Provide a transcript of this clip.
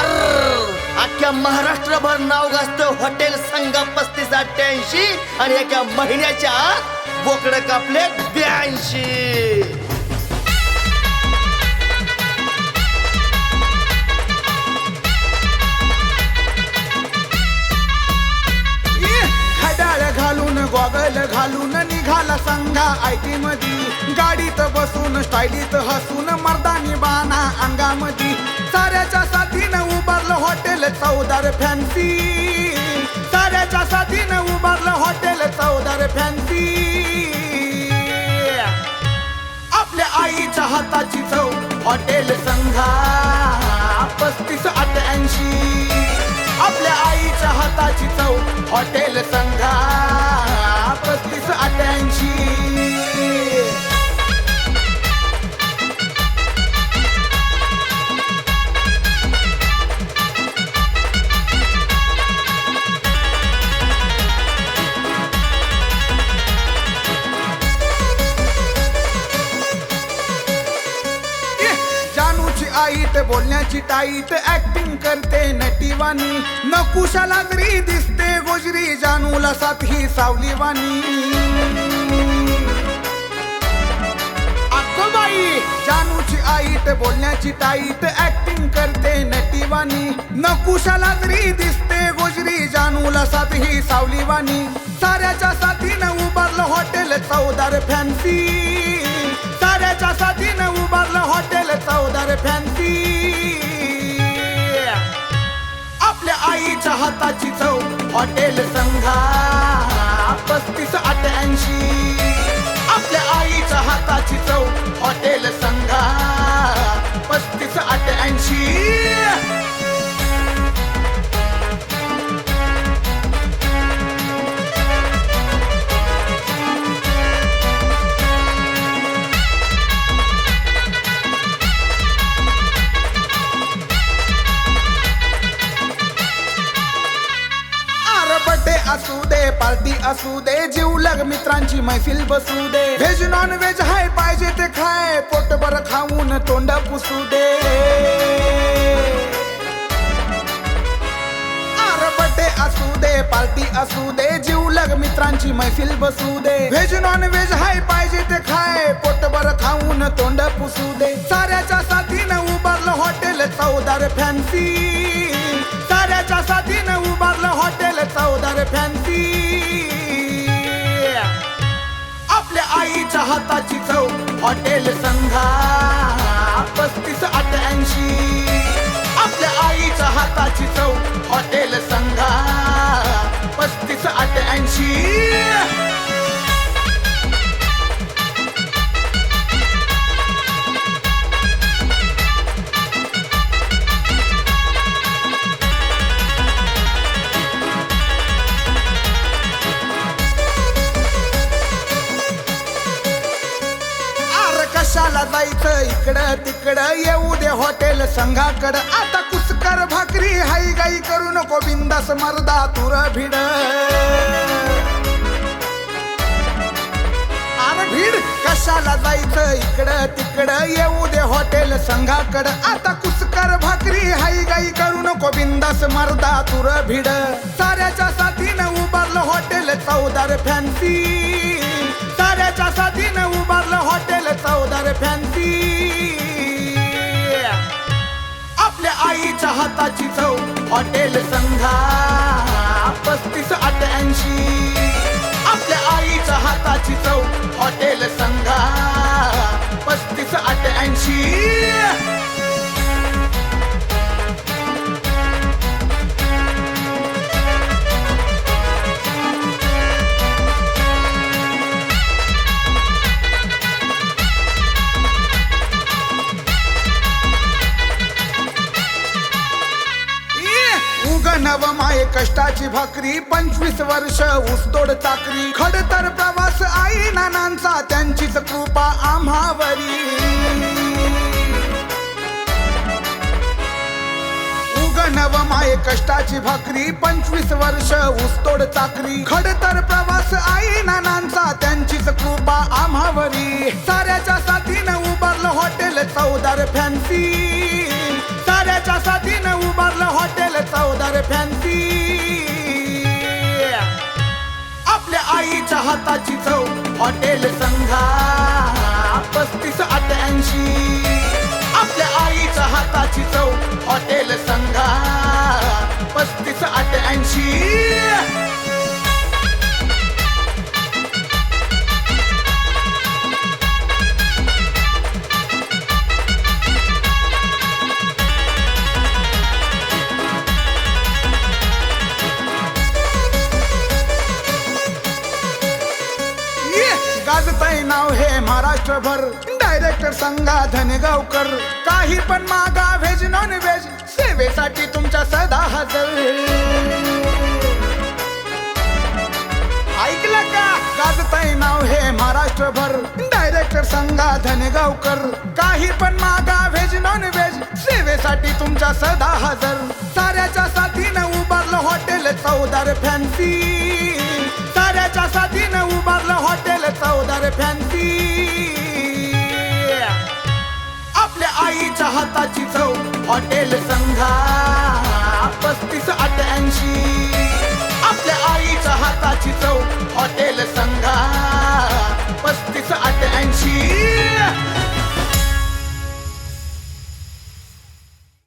अख्ख्या महाराष्ट्रभर नाव गाजत हॉटेल संघ पस्तीस अठ्ठ्याऐंशी आणि एका महिन्याच्या बोकड कापले ब्याऐंशी. खडाळ घालून गॉगल घालून निघाला संघा आयटी मधी गाडीत बसून स्टायलीत हसून मर्दानी बाना अंगामधी. साऱ्याच्या साथीनं हॉटेल चौदार फॅन्सी. साऱ्याच्या साथीनं उभारलं हॉटेल चौदार फॅन्सी. आपल्या आईच्या हाताची चव हॉटेल संघा. पस्तीस अठ्याऐंशी आपल्या आईच्या हाताची चव हॉटेल संघा. आई ते बोलण्याची टाईट ऍक्टिंग करते नटीवानी नकुशाला तरी दिसते गोजरी जानूला साथ ही सावलीवानी बाई! जानूची ते बोलण्याची टाईट ऍक्टिंग करते नटीवानी नकुशाला तरी दिसते गोजरी जानूला साथ ही सावलीवानी साऱ्याच्या साथीनं उभारलं हॉटेल चौदार फॅन्सी वाटेल चौदार फॅन्सी. आपल्या आईच्या हाताची चव हॉटेल संघा. पस्तीस अठ्याऐंशी आपल्या आईच्या हाताची चव हॉटेल संघा. पस्तीस अठ्याऐंशी पार्टी असू दे जीवलग मित्रांची मैफिल बसू दे. व्हेज नॉन व्हेज हाय पाहिजे ते खाय. पोटभर खाऊन तोंड पुसू दे. बड्डे असू दे पार्टी असू दे जीवलग मित्रांची मैफिल बसू दे. व्हेज नॉन व्हेज हाय पाहिजे ते खाय. पोटभर खाऊन तोंड पुसू दे. साऱ्याच्या साथीनं उभारलं हॉटेल चौदार फॅन्सी. साऱ्याच्या साथीनं उभारलं हॉटेल चौदार फॅन्सी. आईच्या हाताची चव हॉटेल संघा. पस्तीस अठ्याऐंशी आपल्या आईच्या हाताची कशाला जायचं इकडं तिकडं. येऊ दे हॉटेल संघाकडं. आता कुसकर भाकरी हाई गाई करू नको बिंदास मर्दा तुर भिड. भीड कशाला जायचं इकडं तिकडं. येऊ दे हॉटेल संघाकडं. आता कुसकर भाकरी हाई गाई करू नको बिंदास मर्दा तुर भिड. साऱ्याच्या साथीनं उभारलं हॉटेल चौदार फॅन्सी आईच्या हाताची चव हॉटेल संघा. पस्तीस अठ्याऐंशी आपल्या आईच्या हाताची चव हॉटेल संघा. पस्तीस अठ्याऐंशी कष्टाची भाकरी पंचवीस वर्ष ऊसतोड चाकरी खडतर प्रवास आई नानांचा त्यांचीच कृपा आम्हावरी. उगनव माये कष्टाची भाकरी पंचवीस वर्ष ऊसतोड चाकरी खडतर प्रवास आई नानांचा त्यांचीच कृपा आम्हावरी. साऱ्याच्या साथीनं उभारलं हॉटेल चौदार फॅन्सी चौदार फॅन्सी. आपल्या आईच्या हाताची चव हॉटेल संघा. पस्तीस अठ्याऐंशी आपल्या आईच्या हाताची चव हॉटेल संघा. पस्तीस अठ्याऐंशी महाराष्ट्रभर डायरेक्टर संघा धनगावकर. काही पण मागा व्हेज नॉन व्हेज सेवेसाठी तुमच्या सदा हजर. ऐकलं का? गाजताय नाव हे महाराष्ट्रभर. डायरेक्टर संघा धनगावकर. काही पण मागा व्हेज नॉन व्हेज सेवेसाठी तुमच्या सदा हजर. साऱ्याच्या साथीनं उभारलं हॉटेल चौदार फॅन्सी हाताची चव हॉटेल संघा पस्तीस